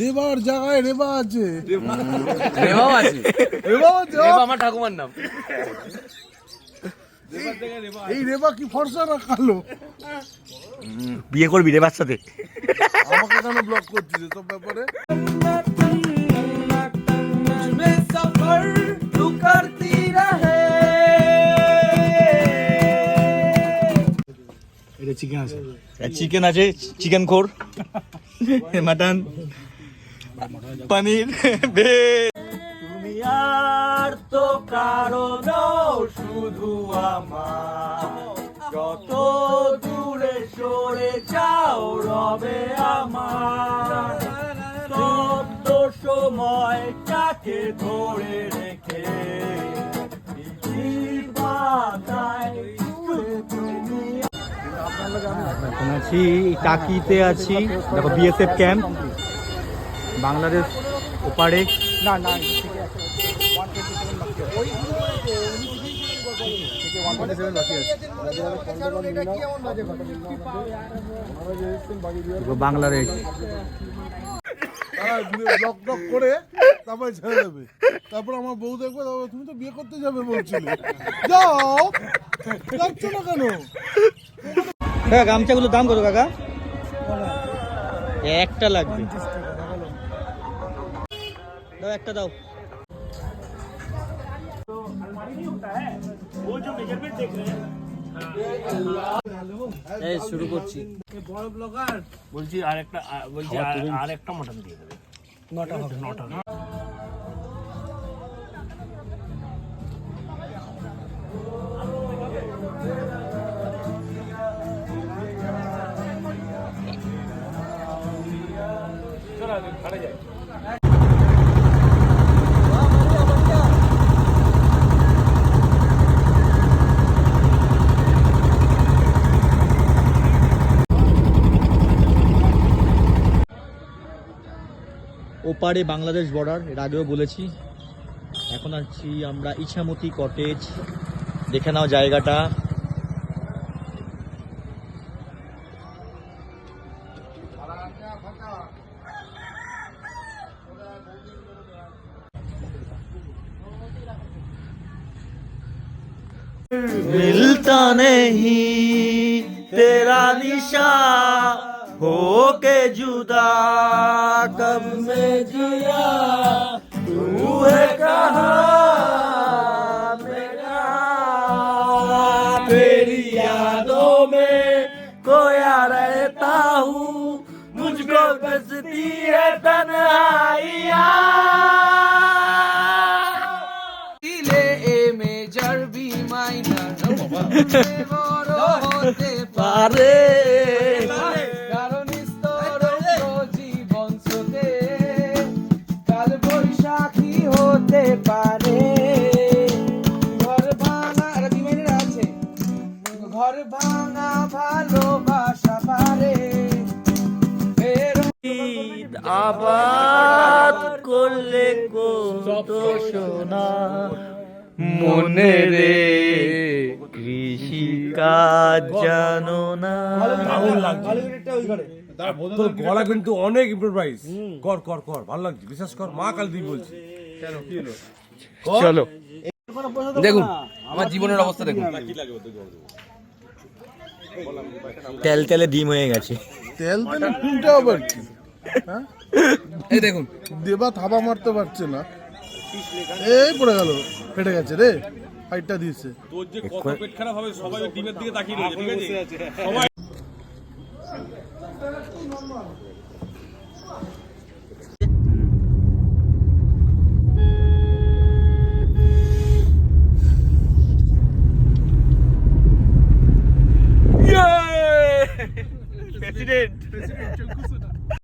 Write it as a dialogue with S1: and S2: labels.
S1: দেবার জায়গায় রেবা আছে।
S2: রেবাও আছে।
S1: রেবা আছে।
S2: রেবা আমার ঠাকুমার নাম।
S1: এই রেবা কি ফর্সা রাখালো
S3: বিয়ে করবি রে বাচ্চাতে।
S1: আমাকে কেন ব্লক করছিস এসব ব্যাপারে?
S3: চিকেন আছে। চিকেন খোর। মাটন, পনির, ভেজ। তুমি আর তো কারও শুধু আমার। যত দূরে সরে যাও, রবে আমার। তপ্ত সময়টাকে ধরে এখন আছি টাকিতে আছি। দেখো বিএসএফ ক্যাম্প বাংলাদেশ ওপারে। না না বাংলাদেশ।
S1: ব্লক টক করে তারপরে ছেড়ে দেবে। তারপর আমার বউ দেখবে তুমি তো বিয়ে করতে যাবে বলছিলে। যাও যাচ্ছ না কেন?
S3: কাকা গামছাগুলোর দাম কত কাকা? একটা লাগবে। দাও একটা দাও।
S2: এই শুরু করছি। বলছি আর একটা বলছি আর একটা মটন দিয়ে দেবে। নটা হবে। নটা
S3: ওপারে বাংলাদেশ বর্ডার এর আগেও বলেছি। এখন আছি আমরা ইছামতি কটেজ। দেখে নাও জায়গাটা। मिलता नहीं, तेरा निशा हो के जुदा। कब में जिया, तू है कहा? मेरा तेरी यादों में रहता हूँ, मुझको बसती है तन्हाइया। পারে।
S2: পারে ঘর ভাঙা আছে ঘর ভাঙা ভালোবাসা পারে
S3: আবাদ করলে কত সোনা মনে রে কৃষি কাজ জানো না।
S4: তোর গলা কিন্তু অনেক ইম্প্রোভাইজ কর কর কর ভালো লাগছে। বিশ্বাস কর মা কাল দিন বলছি।
S3: চলো।
S2: দেখুন আমার জীবনের অবস্থা দেখুন।
S3: তেল তেলে ডিম হয়ে গেছে।
S1: তেল তেলে কোনটা আবার কি? হ্যাঁ
S2: এই দেখুন।
S1: দেবা থাবা মারতে পারছে না। এই পড়ে গেল ফেটে গেছে রে ফাইটটা দিয়েছে।
S4: তোর যে কত পেট খারাপ হবে সবাই ওই ডিমের দিকে তাকিয়ে রয়েছে ঠিক আছে? সবাই
S3: প্রেসিডেন্ট